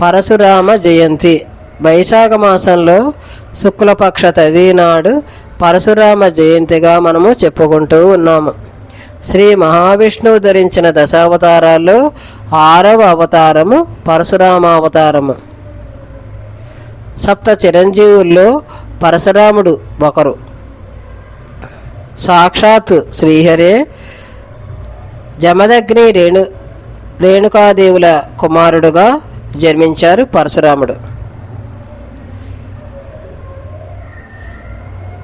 పరశురామ జయంతి. వైశాఖ మాసంలో శుక్లపక్ష తది నాడు పరశురామ జయంతిగా మనము చెప్పుకుంటూ ఉన్నాము. శ్రీ మహావిష్ణువు ధరించిన దశావతారాల్లో ఆరవ అవతారము పరశురామావతారము సప్త చిరంజీవుల్లో పరశురాముడు ఒకరు. సాక్షాత్ శ్రీహరే జమదగ్ని రేణు రేణుకాదేవుల కుమారుడుగా జన్మించారు పరశురాముడు.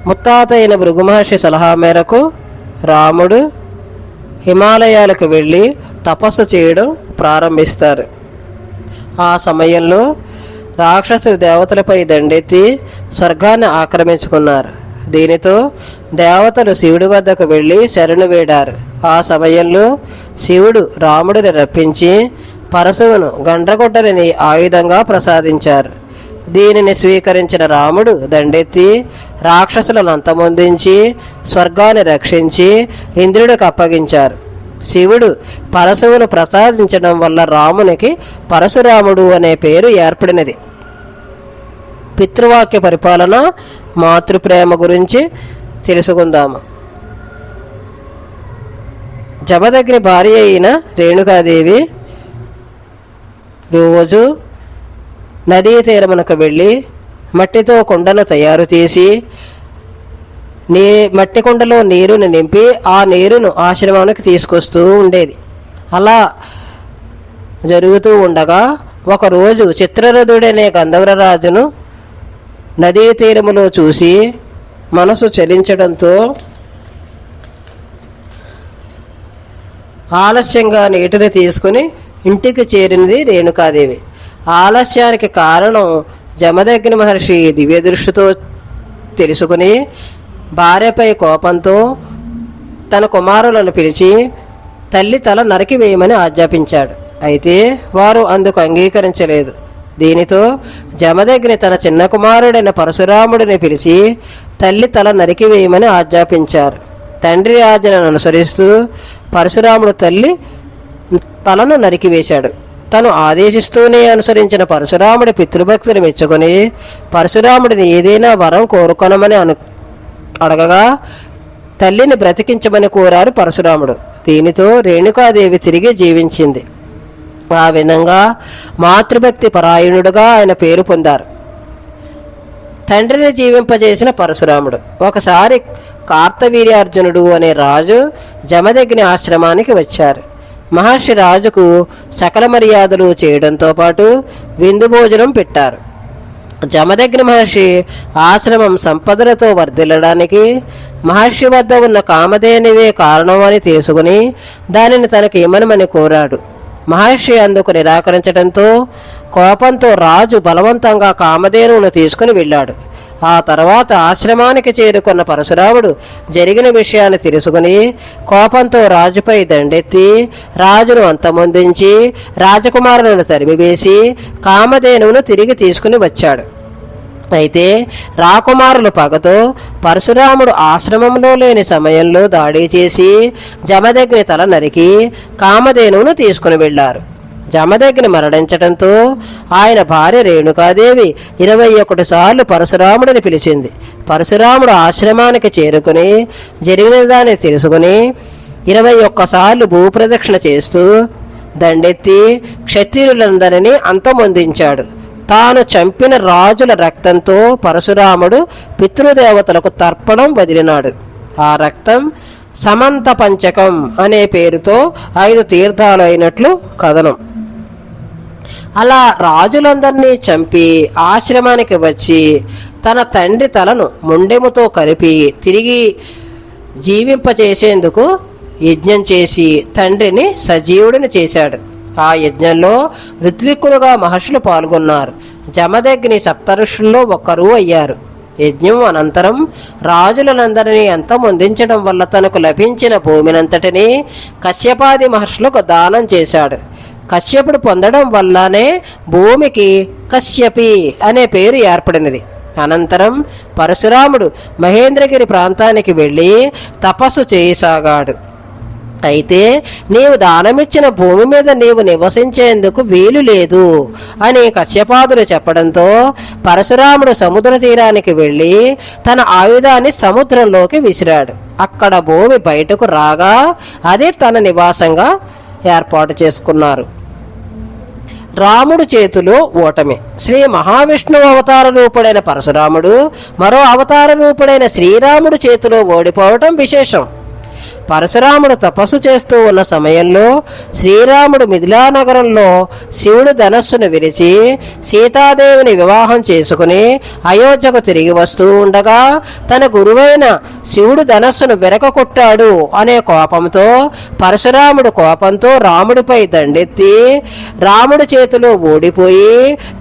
ముత్తాత అయిన సలహా మేరకు రాముడు హిమాలయాలకు వెళ్ళి తపస్సు చేయడం ప్రారంభిస్తారు. ఆ సమయంలో రాక్షసులు దేవతలపై దండెత్తి స్వర్గాన్ని ఆక్రమించుకున్నారు. దీనితో దేవతలు శివుడి వద్దకు వెళ్ళి శరణు వేడారు. ఆ సమయంలో శివుడు రాముడిని రప్పించి పరశువును గండ్రగొడ్డలిని ఆయుధంగా ప్రసాదించారు. దీనిని స్వీకరించిన రాముడు దండెత్తి రాక్షసులను అంతమొందించి స్వర్గాన్ని రక్షించి ఇంద్రుడికి అప్పగించారు. శివుడు పరశువును ప్రసాదించడం వల్ల రామునికి పరశురాముడు అనే పేరు ఏర్పడినది. పితృవాక్య పరిపాలన మాతృప్రేమ గురించి తెలుసుకుందాము. జమదగ్ని భార్య అయిన రేణుకాదేవి రోజు నదీ తీరమునకు వెళ్ళి మట్టితో కుండను తయారు చేసి నీ మట్టి కుండలో నీరుని నింపి ఆ నీరును ఆశ్రమానికి తీసుకొస్తూ ఉండేది. అలా జరుగుతూ ఉండగా ఒకరోజు చిత్రరథుడనే గంధర్వరాజును నదీ తీరములో చూసి మనసు చలించడంతో ఆలస్యంగా నీటిని తీసుకుని ఇంటికి చేరినది రేణుకాదేవి. ఆలస్యానికి కారణం జమదగ్ని మహర్షి దివ్య దృష్టితో తెలుసుకుని భార్యపై కోపంతో తన కుమారులను పిలిచి తల్లి తల నరికి వేయమని ఆజ్ఞాపించాడు. అయితే వారు అందుకు అంగీకరించలేదు. దీనితో జమదగ్ని తన చిన్న కుమారుడైన పరశురాముడిని పిలిచి తల్లి తల నరికివేయమని ఆజ్ఞాపించారు. తండ్రి ఆజ్ఞను అనుసరిస్తూ పరశురాముడు తల్లి తలను నరికివేశాడు తను ఆదేశిస్తూనే అనుసరించిన పరశురాముడి పితృభక్తిని మెచ్చుకొని పరశురాముడిని ఏదైనా వరం కోరుకొనమని అను అడగగా తల్లిని బ్రతికించమని కోరారు పరశురాముడు. దీనితో రేణుకాదేవి తిరిగి జీవించింది. ఆ విధంగా మాతృభక్తి పరాయణుడుగా ఆయన పేరు పొందారు. తండ్రిని జీవింపజేసిన పరశురాముడు. ఒకసారి కార్తవీర్యార్జునుడు అనే రాజు జమదగ్ని ఆశ్రమానికి వచ్చారు. మహర్షి రాజుకు సకల మర్యాదలు చేయడంతో పాటు విందు భోజనం పెట్టారు. జమదగ్ని మహర్షి ఆశ్రమం సంపదలతో వర్ధిల్లడానికి మహర్షి వద్ద ఉన్న కామధేనివే కారణం అని తెలుసుకుని దానిని తనకు ఇమ్మనమని కోరాడు. మహర్షి అందుకు నిరాకరించడంతో కోపంతో రాజు బలవంతంగా కామధేనువును తీసుకుని వెళ్ళాడు. ఆ తర్వాత ఆశ్రమానికి చేరుకున్న పరశురాముడు జరిగిన విషయాన్ని తెలుసుకుని కోపంతో రాజుపై దండెత్తి రాజును అంతమొందించి రాజకుమారులను తరిమివేసి కామధేనువును తిరిగి తీసుకుని వచ్చాడు. అయితే రాకుమారులు పగతో పరశురాముడు ఆశ్రమంలో లేని సమయంలో దాడి చేసి జమదగ్ని తల నరికి కామధేనువును తీసుకుని వెళ్ళారు. జమదగ్ని మరణించడంతో ఆయన భార్య రేణుకాదేవి ఇరవై ఒకటి సార్లు పరశురాముడిని పిలిచింది. పరశురాముడు ఆశ్రమానికి చేరుకుని జరిగిన దాన్ని తెలుసుకుని ఇరవై ఒక్కసార్లు భూప్రదక్షిణ చేస్తూ దండెత్తి క్షత్రియులందరినీ అంతమొందించాడు. తాను చంపిన రాజుల రక్తంతో పరశురాముడు పితృదేవతలకు తర్పణం వదిలినాడు. ఆ రక్తం సమంత పంచకం అనే పేరుతో ఐదు తీర్థాలు అయినట్లు కథనం. అలా రాజులందరినీ చంపి ఆశ్రమానికి వచ్చి తన తండ్రి తలను ముండెముతో కలిపి తిరిగి జీవింపచేసేందుకు యజ్ఞం చేసి తండ్రిని సజీవుడిని చేశాడు. ఆ యజ్ఞంలో ఋత్విక్కులుగా మహర్షులు పాల్గొన్నారు. జమదగ్ని సప్తఋషుల్లో ఒకరు అయ్యారు. యజ్ఞం అనంతరం రాజులనందరినీ అంతమొందించడం వల్ల తనకు లభించిన భూమినంతటినీ కశ్యపాది మహర్షులకు దానం చేశాడు. కశ్యపుడు పొందడం వల్లనే భూమికి కశ్యపి అనే పేరు ఏర్పడినది. అనంతరం పరశురాముడు మహేంద్రగిరి ప్రాంతానికి వెళ్ళి తపస్సు చేయసాగాడు. అయితే నీవు దానమిచ్చిన భూమి మీద నీవు నివసించేందుకు వీలు లేదు అని కశ్యపాదులు చెప్పడంతో పరశురాముడు సముద్ర తీరానికి వెళ్ళి తన ఆయుధాన్ని సముద్రంలోకి విసిరాడు. అక్కడ భూమి బయటకు రాగా అదే తన నివాసంగా ఏర్పాటు చేసుకున్నారు. రాముడు చేతిలో ఓటమి. శ్రీ మహావిష్ణువు అవతార రూపుడైన పరశురాముడు మరో అవతార రూపుడైన శ్రీరాముడు చేతిలో ఓడిపోవటం విశేషం. పరశురాముడు తపస్సు చేస్తూ ఉన్న సమయంలో శ్రీరాముడు మిథిలానగరంలో శివుడు ధనస్సును విరిచి సీతాదేవిని వివాహం చేసుకుని అయోధ్యకు తిరిగి వస్తూ ఉండగా తన గురువైన శివుడు ధనస్సును విరగకొట్టాడు అనే కోపంతో పరశురాముడు కోపంతో రాముడిపై దండెత్తి రాముడి చేతిలో ఓడిపోయి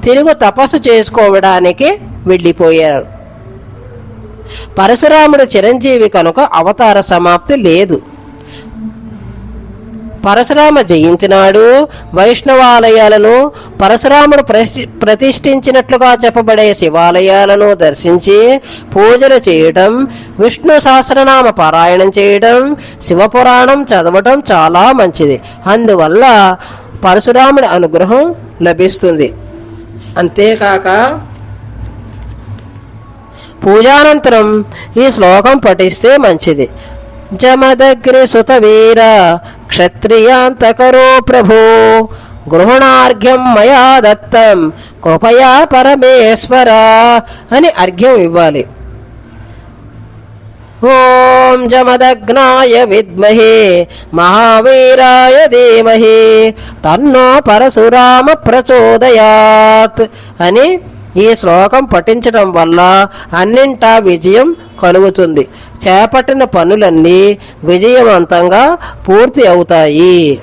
తిరుగు తపస్సు చేసుకోవడానికి వెళ్ళిపోయారు పరశురాముడు చిరంజీవి కనుక అవతార సమాప్తి లేదు. పరశురామ జయించినాడు. వైష్ణవాలయాలను పరశురాముడు ప్రతి- ప్రతిష్ఠించినట్లుగా చెప్పబడే శివాలయాలను దర్శించి పూజలు చేయటం విష్ణు సహస్రనామ పారాయణం చేయటం శివపురాణం చదవటం చాలా మంచిది. అందువల్ల పరశురాముడి అనుగ్రహం లభిస్తుంది. అంతేకాక పూజానంతరం ఈ శ్లోకం పఠిస్తే మంచిది. జమదగ్ని సుత వీర క్షత్రియాంతకరో ప్రభో గృహణార్ఘ్యం మయా దత్తం కృపయా పరమేశ్వర అని అర్ఘ్యం ఇవ్వాలి. ఓం జమదగ్నాయ విద్మహే మహావీరాయ ధీమహి తన్నో పరశురామ ప్రచోదయాత్ అని ఈ శ్లోకం పఠించడం వల్ల అన్నింటా విజయం కలుగుతుంది. చేపట్టిన పనులన్నీ విజయవంతంగా పూర్తి అవుతాయి.